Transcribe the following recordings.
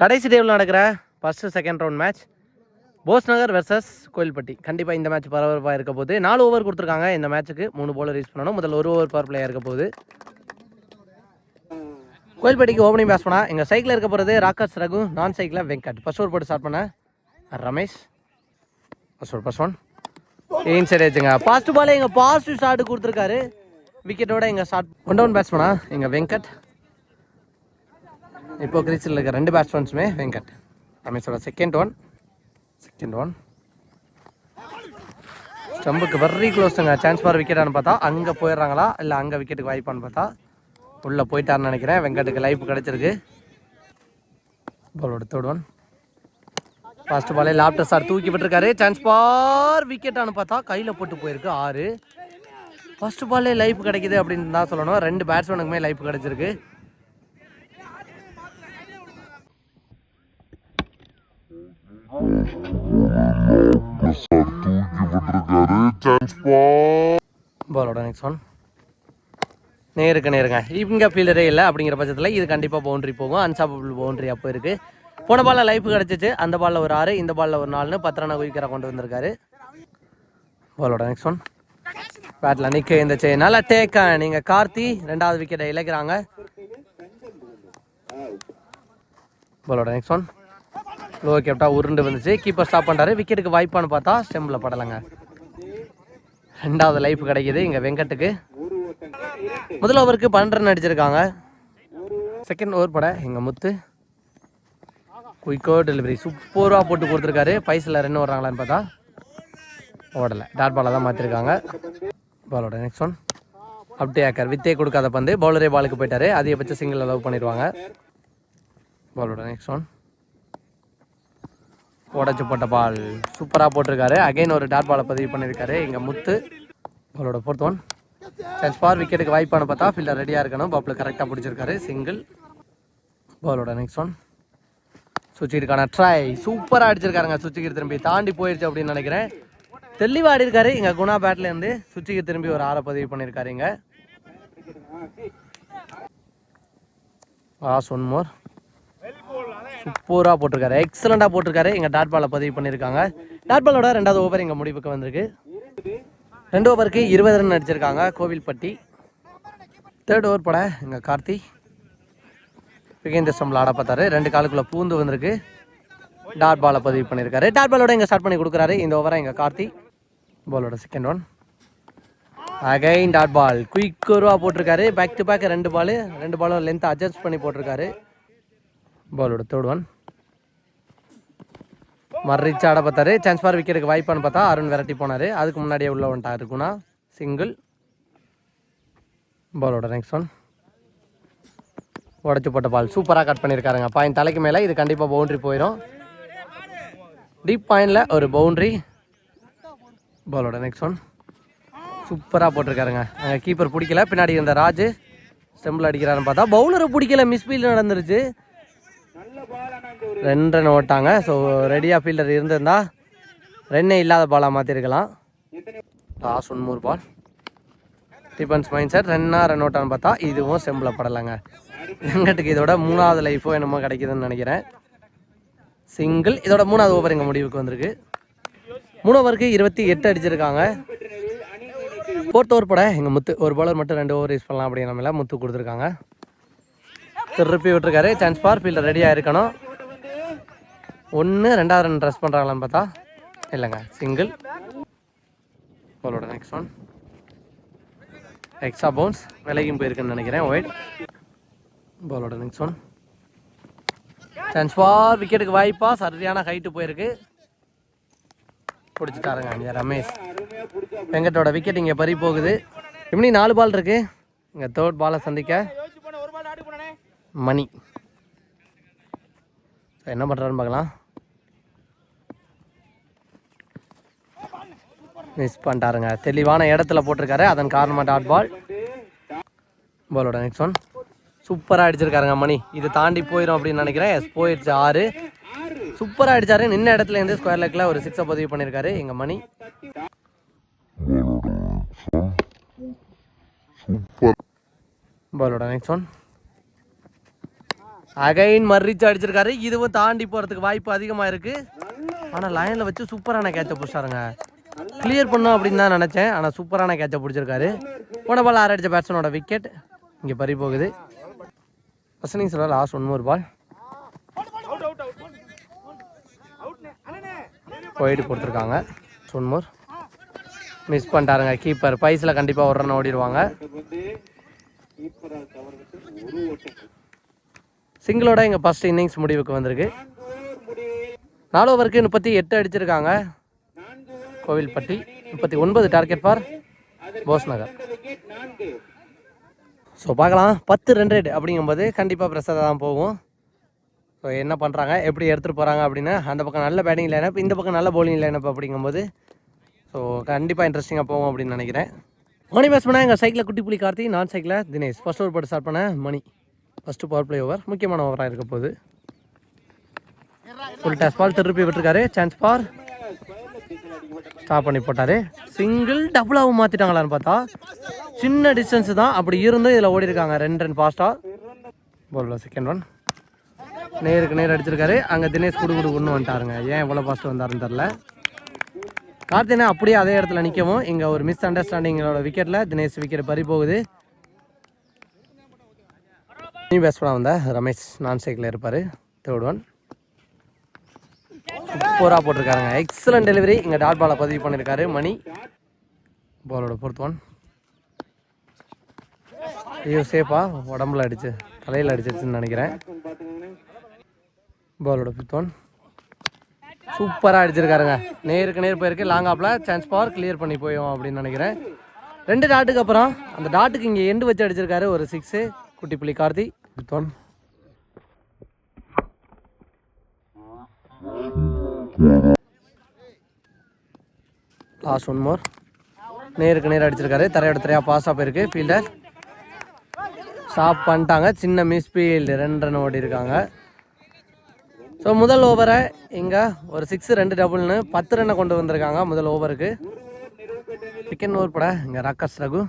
கடைசி டேவில் நடக்கிற first second round match Bose Nagar versus Kovilpatti. கண்டிப்பாக இந்த மேட்ச் பரபரப்பாக இருக்க போது நாலு ஓவர் கொடுத்துருக்காங்க. இந்த மேட்ச்சுக்கு மூணு போலர் யூஸ் பண்ணணும். முதல்ல ஒரு ஓவர் பவர் பிளேயாக இருக்க போகுது. கோயில்பட்டிக்கு ஓப்பனிங் பேஸ் பண்ணால் எங்கள் சைக்கிளில் இருக்க போகிறது ராக்கர்ஸ் ரகு நான் சைக்கிளில் வெங்கட். ஃபர்ஸ்ட் ஓவர் போட்டு ஸ்டார்ட் பண்ண Ramesh. First over first one ஏன் சரி வச்சுங்க பாஸ்ட் பாலே எங்கள் பாசிட்டிவ் ஷாட் கொடுத்துருக்காரு. விக்கெட்டோட எங்கள் ஷாட் ஒன் டவுன் பேட்ஸ் பண்ணா எங்கள் வெங்கட். இப்போ கிரீச்சில் இருக்க ரெண்டு பேட்ஸ்மேன்ஸுமே வெங்கட். ரமேஷோட செகண்ட் ஒன் செகண்ட் ஒன் ஸ்டம்புக்கு வெரி க்ளோஸுங்க சான்ஸ் ஃபார் விக்கெட்டானு பார்த்தா அங்கே போயிடுறாங்களா? இல்லை அங்கே விக்கெட்டுக்கு வாய்ப்பான்னு பார்த்தா? உள்ளே போயிட்டாருன்னு நினைக்கிறேன். வெங்கட்டுக்கு லைஃப் கிடச்சிருக்கு. பாலோட தேர்ட் ஒன் ஃபர்ஸ்ட் பாலே லாப்டர் சார் தூக்கி விட்டுருக்காரு. சான்ஸ் ஃபார் விக்கெட்டானு பார்த்தா கையில் போட்டு போயிருக்கு ஆறு. ஃபர்ஸ்ட் பாலே லைஃப் கிடைக்குது அப்படின்னு தான் சொல்லணும். ரெண்டு பேட்ஸ்மேனுக்குமே லைஃப் கிடச்சிருக்கு தூக்கி விட்டுருக்காரு சான்ஸ் பா பாலோட நெக்ஸ்ட் ஒன் நேருக்கு நேருங்க இங்கே ஃபீல்டரே இல்லை அப்படிங்கிற பட்சத்தில் இது கண்டிப்பாக பவுண்டரி போகும். அன்சாப்பபிள் பவுண்டரி அப்போ இருக்குது போன பாலில் லைஃப் கிடச்சிச்சு. அந்த பாலில் ஒரு ஆறு இந்த பாலில் ஒரு நாலுன்னு பத்து ரனை குயிக்கரை கொண்டு வந்திருக்காரு. பாலோட நெக்ஸ்ட் ஒன் பேட்டில் நிற்க இந்த செய் நல்லா டேக்க நீங்கள் கார்த்தி ரெண்டாவது விக்கெட்டை இழக்கிறாங்க. பாலோட நெக்ஸ்ட் ஒன் லோ கேப்டா உருண்டு வந்துச்சு. கீப்பர் ஸ்டாப் பண்ணுறாரு விக்கெட்டுக்கு வாய்ப்பான்னு பார்த்தா ஸ்டெம்பில் படலைங்க. ரெண்டாவது லைஃப் கிடைக்கிது இங்கே வெங்கட்டுக்கு. முதல் ஓவருக்கு பன்னெண்டு ரன் அடிச்சிருக்காங்க. செகண்ட் ஓவர் பட எங்கள் முத்து. குயிக்கோ டெலிவரி சூப்பராக போட்டு கொடுத்துருக்காரு. பைசில் ரன் வர்றாங்களான்னு பார்த்தா. ஓடலை. டாட் பாலாக தான் மாற்றிருக்காங்க பாலோட நெக்ஸ்ட் ஒன் அப்டே ஆக்கர் வித்தே கொடுக்காத பந்து. பவுலரே பாலுக்கு போயிட்டாரு. அதிகபட்ச சிங்கிள் லவ் பண்ணிடுவாங்க. பாலோட நெக்ஸ்ட் ஒன் உடச்சி போட்ட பால். சூப்பராக போட்டிருக்காரு. அகைன் ஒரு டாட் பாலை பதிவு பண்ணியிருக்காரு. எங்கள் முத்து பாலோட ஃபோர்த் ஒன் சான்ஸ் ஃபார் விக்கெட்டுக்கு வாய்ப்பான பார்த்தா ஃபீல்டர் ரெடியாக இருக்கணும். பாப்பில் கரெக்டாக பிடிச்சிருக்காரு. சிங்கிள் பாலோட நெக்ஸ்ட் ஒன் சுச்சிக்கிட்டுக்கான ட்ரை சூப்பராக அடிச்சிருக்காருங்க சுச்சிக்கு திரும்பி. தாண்டி போயிடுச்சு அப்படின்னு நினைக்கிறேன். தெளிவாக ஆடி இங்கே குணா பேட்லேருந்து சுச்சிக்கு திரும்பி ஒரு ஆறை பதிவு பண்ணியிருக்காரு இங்கே. ஆ ஒன் மோர் சூப்பராக போட்டிருக்காரு. எக்ஸலண்ட்டாக போட்டிருக்காரு. எங்கள் டாட் பாலை பதிவு பண்ணியிருக்காங்க. டாட் பாலோட ரெண்டாவது ஓவர் எங்கள் முடிவுக்கு வந்திருக்கு. ரெண்டு ஓவருக்கு இருபது ரன் அடிச்சிருக்காங்க. கோவில்பட்டி. தேர்ட் ஓவர் பட எங்கள் கார்த்தி. விகேந்திர ஸ்டம்பில் ஆட பார்த்தாரு. ரெண்டு காலுக்குள்ளே பூந்து வந்திருக்கு. டாட் பாலை பதிவு பண்ணியிருக்காரு. டாட் பாலோட இங்கே ஸ்டார்ட் பண்ணி கொடுக்குறாரு. இந்த ஓவரை எங்கள் கார்த்தி. பாலோட second one again dot ball quick ஒருவா போட்டிருக்காரு. பேக் டு பேக் ரெண்டு பால் ரெண்டு பாலும் லென்த் அட்ஜஸ்ட் பண்ணி போட்டிருக்காரு. பாலோட தேர்ட் ஒன் மர்ரிச்சு ஆட பார்த்தாரு. சான்ஸ் ஃபார் விக்கெட்டுக்கு வாய்ப்பான்னு பார்த்தா அருண் விரட்டி போனார். அதுக்கு முன்னாடியே உள்ள வந்துட்டா இருக்குன்னா சிங்கிள் பாலோட நெக்ஸ்ட் ஒன் உடச்சி போட்ட பால் சூப்பராக கட் பண்ணியிருக்காருங்க பாயிண்ட் தலைக்கு மேலே இது கண்டிப்பாக பவுண்ட்ரி போயிடும் டீப் பாயிண்டில் ஒரு பவுண்ட்ரி பாலோட நெக்ஸ்ட் ஒன் சூப்பராக போட்டிருக்காருங்க. அங்கே கீப்பர் பிடிக்கல. பின்னாடி இருந்த ராஜ். ஸ்டெம்பிள் அடிக்கிறாருன்னு பார்த்தா பவுலரை பிடிக்கல. மிஸ்பீல் நடந்துருச்சு. ரெண்டு ரன் ஓட்டாங்க ஸோ ரெடியாக ஃபீல்டர் இருந்திருந்தா ரன்னே இல்லாத பாலாக மாற்றிருக்கலாம் last one more ball defence mind set ரன்னா ரன் அவுட்டான்னு பார்த்தா இதுவும் செம்பில் படலைங்க. வெங்கட்டுக்கு இதோட மூணாவது லைஃபோ என்னமோ கிடைக்குதுன்னு நினைக்கிறேன். சிங்கிள் இதோட மூணாவது ஓவர் எங்கள் முடிவுக்கு வந்திருக்கு. மூணு ஓவருக்கு இருபத்தி எட்டு அடிச்சிருக்காங்க. ஃபோர்த் ஓவர் பட எங்கள் முத்து ஒரு பாலர் மட்டும் ரெண்டு ஓவர் யூஸ் பண்ணலாம் அப்படின்னு மாதிரி முத்து கொடுத்துருக்காங்க. திருப்பி விட்டுருக்காரு. சான்ஸ் ஃபார் ஃபீல்டர் ரெடியாக இருக்கணும் ஒன்று ரெண்டாவது ரன் ட்ரெஸ் பண்ணுறாங்களான்னு பார்த்தா இல்லைங்க. சிங்கிள் பாலோட நெக்ஸ்ட் ஒன் எக்ஸ்ட்ரா பவுன்ஸ் விலகியும் போயிருக்குன்னு நினைக்கிறேன். ஒயிட் பாலோட நெக்ஸ்ட் ஒன் சான்ஸ் ஃபார் விக்கெட்டுக்கு வாய்ப்பா. சரியான ஹைட்டு போயிருக்கு. பிடிச்சிட்டாருங்க. இங்கே ரமேஷ். வெங்கட்டோட விக்கெட் இங்கே பறி போகுது. இப்படி நாலு பால் இருக்கு. இங்கே தேர்ட் பாலை சந்திக்க. மணி. என்ன பண்ணுறாருன்னு பார்க்கலாம். மிஸ் பண்ணிட்டாருங்க. தெளிவான இடத்துல போட்டிருக்காரு. அதன் காரணமாக டாட் பால். பாலோட நெக்ஸ்ட் ஒன் சூப்பராக அடிச்சிருக்காருங்க மணி. இது தாண்டி போயிடும் அப்படின்னு நினைக்கிறேன். எஸ் போயிடுச்சு ஆறு. சூப்பராக அடிச்சாரு. நின்ன இடத்துல இருந்து ஸ்கொயர் லெக்கில் ஒரு சிக்ஸை பதிவு பண்ணியிருக்காரு எங்கள் மணி. பாலோட நெக்ஸ்ட் ஒன் அகைன் மர்ரிச்சு அடிச்சிருக்காரு. இதுவும் தாண்டி போகிறதுக்கு வாய்ப்பு அதிகமாக இருக்குது ஆனால் லைனில் வச்சு சூப்பரான கேட்சை பிடிச்சாருங்க கிளியர் பண்ணும் அப்படின்னு தான் நினச்சேன். ஆனால் சூப்பரான கேட்சை பிடிச்சிருக்காரு. போன பால் ஆறு அடித்த பேட்ஸ்மனோட விக்கெட் இங்கே பறி போகுது. பசனிங் சொல்ல லாஸ்ட் ஒன் மோர் பால் போயிட்டு கொடுத்துருக்காங்க. ஒன் மிஸ் பண்ணிட்டாருங்க. கீப்பர் பைஸில் கண்டிப்பாக ஒரு ரன் ஓடிடுவாங்க. சிங்கிளோட எங்கள் ஃபர்ஸ்ட் இன்னிங்ஸ் முடிவுக்கு வந்திருக்கு. நாலு ஓவருக்கு முப்பத்தி எட்டு அடிச்சிருக்காங்க. கோவில்பட்டி முப்பத்தி ஒன்பது target for Bose Nagar. So பார்க்கலாம். பத்து ரெண்டு ரேட் அப்படிங்கும்போது கண்டிப்பாக பிரசாதாக தான் போகும். ஸோ என்ன பண்ணுறாங்க எப்படி எடுத்துகிட்டு போகிறாங்க அப்படின்னா அந்த பக்கம் நல்ல பேட்டிங் லைனப் இந்த பக்கம் நல்ல போலிங் லைனப் அப்படிங்கும்போது ஸோ கண்டிப்பாக இன்ட்ரெஸ்டிங்காக போகும் அப்படின்னு நினைக்கிறேன். மணி பேஸ் பண்ணால் எங்கள் சைக்கிளில் குட்டி புலி கார்த்தி நான் சைக்கிளில் தினேஷ். ஃபஸ்ட் ஓவர் போட்டு ஸ்டார்ட் பண்ண Mani. First power play over முக்கியமான ஓவராக இருக்க போகுது. ஃபுல் டேஸ் பால் திருப்பி விட்டுருக்காரு. சான்ஸ் பார் ஸ்டாப் பண்ணி போட்டார். சிங்கிள் டபுளாகவும் மாற்றிட்டாங்களான்னு பார்த்தா சின்ன டிஸ்டன்ஸ் தான். அப்படி இருந்தும் இதில் ஓடி இருக்காங்க ரெண்டு ரன் ஃபாஸ்ட்டாக போலில் செகண்ட் ஒன் நேருக்கு நேர் அடிச்சிருக்காரு. அங்கே தினேஷ் குடு குடு குடுன்னு வந்துட்டாருங்க. ஏன் இவ்வளோ ஃபாஸ்ட் வந்தாருன்னு தெரில கார்த்தினா அப்படியே அதே இடத்துல நிற்கவும் இங்கே ஒரு மிஸ் அண்டர்ஸ்டாண்டிங்களோட விக்கெட்டில் தினேஷ் விக்கெட் பறி போகுது. நீ பேட்ஸ்மேனாக வந்த? ரமேஷ் நான் சைக்கிளில் இருப்பார். தேர்ட் ஒன் சூப்பராக போட்டிருக்காருங்க. எக்ஸலண்ட் டெலிவரி இங்கே டாட் பாலை பதிவு பண்ணியிருக்காரு மணி. பாலோட ஃபோர்த் ஒன் ஐயோ சேஃபா உடம்புல அடிச்சு தலையில் அடிச்சிருச்சுன்னு நினைக்கிறேன். பாலோட ஃபிஃப்த் ஒன் சூப்பராக அடிச்சிருக்காருங்க. நேருக்கு நேர் போயிருக்கு. லாங் ஆப்பில் சான்ஸ் பவர் கிளியர் பண்ணி போயும் அப்படின்னு நினைக்கிறேன். ரெண்டு டாட்டுக்கு அப்புறம் அந்த டாட்டுக்கு இங்கே எண்டு வச்சு அடிச்சிருக்காரு ஒரு சிக்ஸு குட்டி புள்ளி Karthi. Fifth one last one more நேருக்கு நேர் அடிச்சிருக்காரு. தரையோட தரையாக பாஸாக போயிருக்கு ஃபீல்டர் ஸ்டாப் பண்ணிட்டாங்க. சின்ன மிஸ் ஃபீல்டு ரெண்டு ரன் ஓடி இருக்காங்க. ஸோ முதல் ஓவரை இங்கே ஒரு சிக்ஸ் ரெண்டு டபுள்னு பத்து ரன்னை கொண்டு வந்திருக்காங்க. முதல் ஓவருக்கு செகண்ட் ஓவர் பட இங்கே ராக்கஸ் ரகு.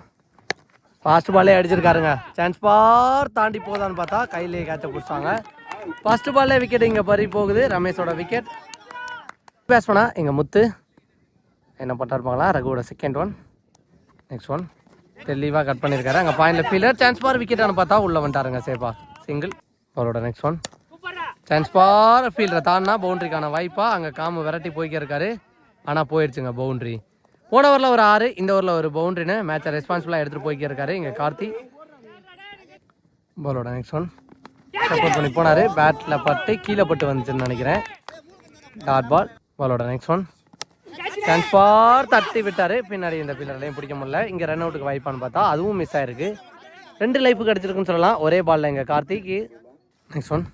ஃபாஸ்ட் பாலே அடிச்சிருக்காருங்க. சான்ஸ் பார் தாண்டி போதான்னு பார்த்தா கையிலேயே கேட்ச பிடிச்சாங்க ஃபர்ஸ்ட் பால்லே விக்கெட் இங்கே பறி போகுது. ரமேஷோட விக்கெட் பேட்ஸ்மேனா எங்கள் முத்து. என்ன பண்ணிருப்பாங்களா ரகுவோட செகண்ட் ஒன் நெக்ஸ்ட் ஒன் தெளிவாக கட் பண்ணியிருக்காரு அங்கே பாயிண்டில் ஃபீல்டர் சான்ஸ் பார் விக்கெட்டானு பார்த்தா உள்ளே வந்துட்டாருங்க சேஃபா சிங்கிள் அவரோட நெக்ஸ்ட் ஒன் சான்ஸ் பார் ஃபீல்டரை தாண்டினா பவுண்டரிக்கான வாய்ப்பாக அங்கே காமு விரட்டி போய்க்க இருக்காரு ஆனால் போயிடுச்சுங்க பவுண்டரி போன ஓவரில் ஒரு ஆறு இந்த ஓவரில் ஒரு பவுண்டரின்னு மேட்சை ரெஸ்பான்சிபிளாக எடுத்துகிட்டு போய்க்கிருக்காரு இங்கே கார்த்தி. பாலோட நெக்ஸ்ட் ஒன் சப்போர்ட் பண்ணி போனார். பேட்டில் பட்டு கீழே பட்டு வந்துச்சுன்னு நினைக்கிறேன். டாட் பால் பாலோட நெக்ஸ்ட் ஒன் சான்ஸ் பார் தட்டி விட்டார். பின்னாடி இந்த பில்லர்லையும் பிடிக்க முடியல. இங்கே ரன் அவுட்டுக்கு வாய்ப்பான்னு பார்த்தா அதுவும் மிஸ் ஆயிருக்கு. ரெண்டு லைஃப் கிடச்சிருக்குன்னு சொல்லலாம். ஒரே பாலில் இங்கே கார்த்திக்கு. நெக்ஸ்ட் ஒன்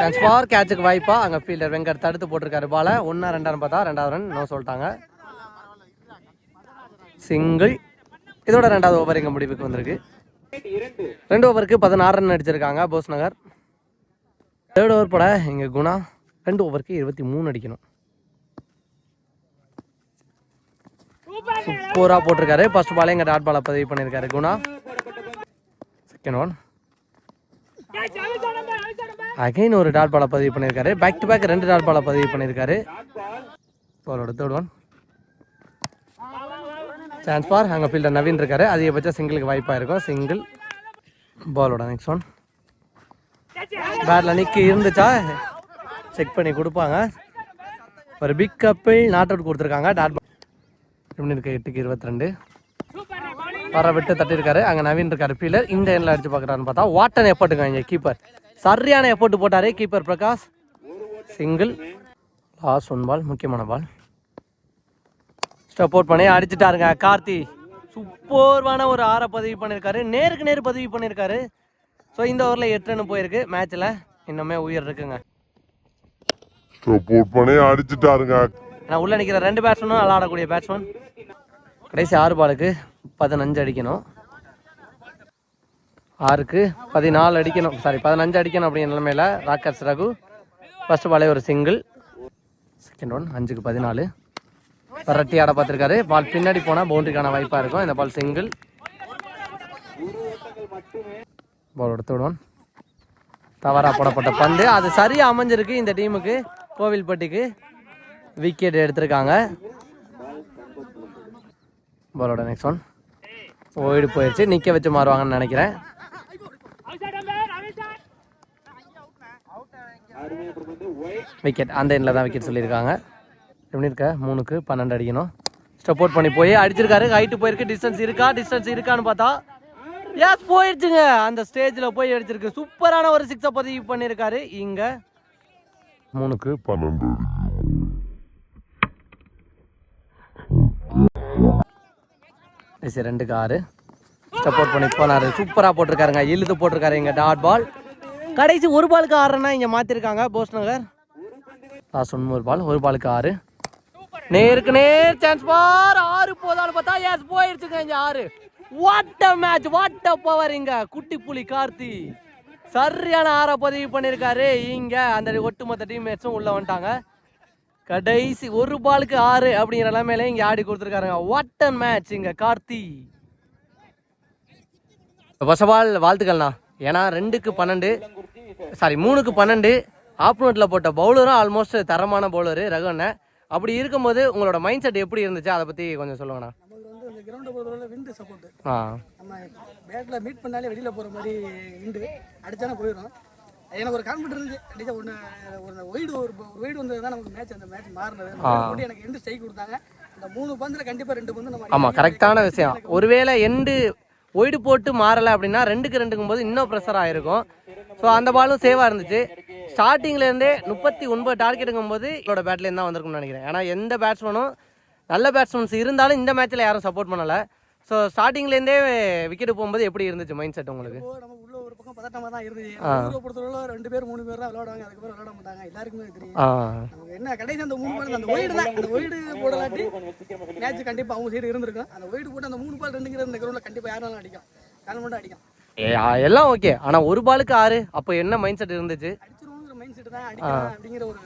சான்ஸ் பார் கேட்சுக்கு வாய்ப்பா. அங்கே ஃபீல்டர் வெங்கட் தடுத்து போட்டிருக்காரு பாலை ஒன்றா ரெண்டான்னு பார்த்தா ரெண்டாவது ரன் நோ சொல்லிட்டாங்க. சிங்கிள். இதோட ரெண்டாவது ஓவர் எங்கள் முடிவுக்கு வந்திருக்கு. ரெண்டு ஓவருக்கு பதினாறு ரன் அடிச்சிருக்காங்க போஸ் நகர். தேர்ட் ஓவர் போட எங்கள் குணா. ரெண்டு ஓவருக்கு இருபத்தி மூணு அடிக்கணும். சூப்பராக போட்டிருக்காரு. ஃபர்ஸ்ட் பாலே எங்கள் டாட் பாலை பதிவு பண்ணியிருக்காரு குணா. செகண்ட் ஒன் அகைன் ஒரு டாட் பாலை பதிவு பண்ணியிருக்காரு பேக் டு பேக் ரெண்டு டாட் பாலை பதிவு பண்ணியிருக்காரு அவரோட தேர்ட் ஒன் சான்ஸ் பார் அங்கே ஃபீல்டர் நவீன் இருக்காரு. அதிகபட்சம் சிங்கிளுக்கு வாய்ப்பாக இருக்கும். சிங்கிள் பாலோட நெக்ஸ்ட் ஒன் பேட்டில் நிற்கி இருந்துச்சா? செக் பண்ணி கொடுப்பாங்க. ஒரு பிக் கப்பிள் நாட் அவுட் கொடுத்துருக்காங்க. டாட் எப்படி இருக்கு? எட்டுக்கு இருபத்தி ரெண்டு வர விட்டு தட்டியிருக்காரு. அங்கே நவீன் இருக்காரு ஃபீலர் இந்த எண்ணில் அடிச்சு பார்க்குறான்னு பார்த்தா வாட்டன் எஃபர்ட்டுங்க இங்கே கீப்பர் சரியான effort போட்டாரே keeper Prakash. Single last one ball முக்கியமான பால் அவுட் பண்ணி அடிச்சிட்டாருங்க. கார்த்தி சூப்பர்வான ஒரு ஆறை பதிவு பண்ணியிருக்காரு நேருக்கு நேர் பதிவு பண்ணியிருக்காரு ஸோ இந்த ஓவரில் எட்டு ரன் போயிருக்கு. மேட்ச்சில் இன்னுமே உயிர் இருக்குங்க. சப்போர்ட் பண்ணி அடிச்சுட்டாருங்க. நான் உள்ள நிற்கிற ரெண்டு பேட்ஸ்மேனும் நல்லா ஆடக்கூடிய பேட்ஸ்மேன் கடைசி ஆறு பாலுக்கு பதினஞ்சு அடிக்கணும். ஆறுக்கு பதினாலு அடிக்கணும். சாரி பதினஞ்சு அடிக்கணும் அப்படிங்கிற நிலமையில ராக்கர்ஸ் ரகு ஃபர்ஸ்ட் பாலே ஒரு சிங்கிள் செகண்ட் ஒன் அஞ்சுக்கு பதினாலு. விரட்டி ஆட பார்த்துருக்காரு. பால் பின்னாடி போனால் பவுண்டரிக்கான வாய்ப்பாக இருக்கும். இந்த பால் சிங்கிள். பாலோட தேர்ட் ஒன் தவறா போடப்பட்ட பந்து. அது சரியா அமைஞ்சிருக்கு இந்த டீமுக்கு. கோவில்பட்டிக்கு விக்கெட் எடுத்திருக்காங்க. பாலோட நெக்ஸ்ட் ஒன் ஓய்டு போயிடுச்சு நிக்க வச்சு மாறுவாங்கன்னு நினைக்கிறேன். விக்கெட் அந்த எண்ணில் தான் விக்கெட் சொல்லியிருக்காங்க. எப்படி இருக்க? மூணுக்கு பன்னெண்டு அடிக்கணும். ஸ்டப்போர்ட் பண்ணி போய் அடிச்சிருக்காரு. ஹைட்டு போயிருக்கு. டிஸ்டன்ஸ் இருக்கா? டிஸ்டன்ஸ் இருக்கான்னு பார்த்தா எஸ் போயிடுச்சுங்க. அந்த ஸ்டேஜில் போய் அடிச்சிருக்கு. சூப்பரான ஒரு சிக்ஸை பதிவு பண்ணியிருக்காரு இங்கே மூணுக்கு பன்னெண்டு சரி ரெண்டுக்கு ஆறு. சப்போர்ட் பண்ணி போனாரு. சூப்பராக போட்டிருக்காருங்க. இழுத்து போட்டிருக்காரு இங்கே டாட் பால் கடைசி ஒரு பாலுக்கு ஆறுனா இங்கே மாற்றிருக்காங்க போஸ் நகர். லாஸ்ட் ஒன்று ஒரு பால் ஒரு பாலுக்கு ஆறு. நேருக்கு நேர் சான்ஸ் பார். ஆறு போதாலும் பார்த்தா எஸ் போயிடுச்சுங்க இங்க ஆறு. What a match what a power இங்க. குட்டி புலி கார்த்தி. சரியான ஆற பதிவு பண்ணியிருக்காரு இங்க அந்த ஒட்டுமொத்த டீம்மேட்ஸும் உள்ள வந்துட்டாங்க. கடைசி ஒரு பாலுக்கு ஆறு அப்படிங்கிற நிலைமையில இங்க ஆடி கொடுத்துருக்காருங்க. வாட் அ மேட்ச் இங்க கார்த்தி. ஃபர்ஸ்ட் ஆஃப் ஆல் வாழ்த்துக்கள்ண்ணா ஏன்னா ரெண்டுக்கு பன்னெண்டு சாரி மூணுக்கு பன்னெண்டு. ஆப்னோட்டில் போட்ட பவுலரும் ஆல்மோஸ்ட் தரமான பவுலரு ரகுவண்ண அப்படி இருக்கும்போது உங்களோட மைண்ட் செட் எப்படி இருந்துச்சு? அதை பற்றி கொஞ்சம் சொல்லுங்கண்ணா. நமக்கு வந்து இந்த கிரவுண்டை பொறுத்தவரை விண்டு சப்போர்ட் ஆ. நம்ம பேட்டில் மீட் பண்ணாலே வெளியில் போகிற மாதிரி விண்டு அடிச்சானே போயிடும். எனக்கு ஒரு கான்ஃபிடன்ட் இருந்துச்சு. அடிச்சா ஒன்று ஒரு ஒய்டு ஒரு ஒய்டு வந்தது தான் நமக்கு மேட்ச் அந்த மேட்ச் மாறினது. எனக்கு எண்டு ஸ்ட்ரைக் கொடுத்தாங்க. அந்த மூணு பந்தில் கண்டிப்பாக ரெண்டு பந்து நம்ம ஆமாம் கரெக்டான விஷயம். ஒருவேளை எண்டு ஒயிடு போட்டு மாறலை அப்படின்னா ரெண்டுக்கு ரெண்டுக்கும் போது இன்னும் ப்ரெஷர் ஆகிருக்கும் ஸோ அந்த பாலும் சேவாக இருந்துச்சு. ஸ்டார்டிங்லேருந்தே முப்பத்தி ஒன்பது டார்கெட்டுங்கும் போது இதோட பேட்லேருந்து தான் வந்திருக்கும்னு நினைக்கிறேன். ஏன்னா எந்த பேட்ஸ்மேனும் நல்ல பேட்ஸ்மேன்ஸ் இருந்தாலும் இந்த மேட்ச்சில் யாரும் சப்போர்ட் பண்ணலை. ஸோ ஸ்டார்டிங்லேருந்தே விக்கெட் போகும்போது எப்படி இருந்துச்சு மைண்ட் செட் உங்களுக்கு? ஒரு பக்கம் பதட்டமாக தான் இருந்துச்சு ஊரை பொறுத்தவரை ரெண்டு பேர் மூணு பேர் தான் விளையாடுவாங்க. அதுக்கப்புறம் விளையாட மாட்டாங்க. எல்லாருக்குமே தெரியும். நமக்கு என்ன கடைசி அந்த மூணு பால் அந்த ஒய்டு தான். அந்த ஒய்டு போடலாட்டி மேட்ச் கண்டிப்பாக அவங்க சைடு இருந்திருக்கும் அந்த ஒய்டு போட்டு அந்த மூணு பால் ரெண்டுங்கிற இந்த கிரௌண்டில் கண்டிப்பாக யாரும் அடிக்கும் கான்ஃபிடண்டாக அடிக்கும் ஏ, ஆ, எல்லாம் ஓகே ஆனால் ஒரு பாலுக்கு ஆறு. அப்போ என்ன மைண்ட் செட் இருந்துச்சு? அடிச்சிருவோங்கிற மைண்ட் செட் தான் அடிக்கலாம் அப்படிங்கிற ஒரு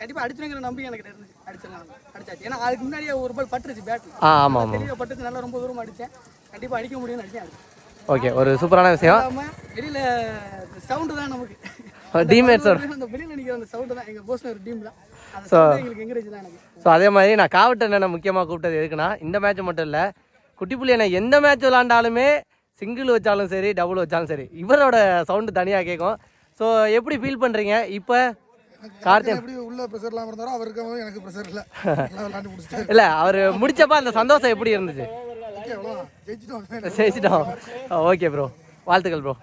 கண்டிப்பாக அடிச்சிருங்கிற நம்பிக்கை எனக்கு இருந்துச்சு. அடிச்சிடலாம். அடிச்சாச்சு. ஏன்னா அதுக்கு முன்னாடியே ஒரு பால் பட்டுருச்சு பேட்டில் ஆ ஆமாம் ஆமாம் தெளிவாக பட்டுச்சு நல்லா ரொம்ப தூரம் அடித்தேன் கண்டிப்பாக அடிக்க முடியும்னு அடிச்சேன் அடிச்சேன் ஓகே ஒரு சூப்பரான விஷயம். வெளியில் சவுண்டு தான் நமக்கு. டீம்மேட்ஸோட எனக்கு. ஸோ அதே மாதிரி நான் காவட்ட அண்ணனை முக்கியமாக கூப்பிட்டது எதுக்குன்னா இந்த மேட்ச் மட்டும் இல்லை குட்டிப்புள்ளி அண்ணன் எந்த மேட்ச் விளாண்டாலுமே சிங்கிள் வச்சாலும் சரி டபுள் வச்சாலும் சரி இவரோட சவுண்டு தனியாக கேட்கும் ஸோ எப்படி ஃபீல் பண்ணுறீங்க இப்போ கார்த்திக் எப்படி உள்ள ப்ரெஷர் இல்லாம இருந்தாரோ அவருக்கு எனக்கு ப்ரெஷர் இல்ல. நல்லா விளாண்டு முடிச்சிட்டாரு இல்லை அவர் முடிச்சப்ப அந்த சந்தோஷம் எப்படி இருந்துச்சு? ஜெயிச்சிட்டோம். ஜெயிச்சிட்டோம். ஓகே ப்ரோ வாழ்த்துக்கள் ப்ரோ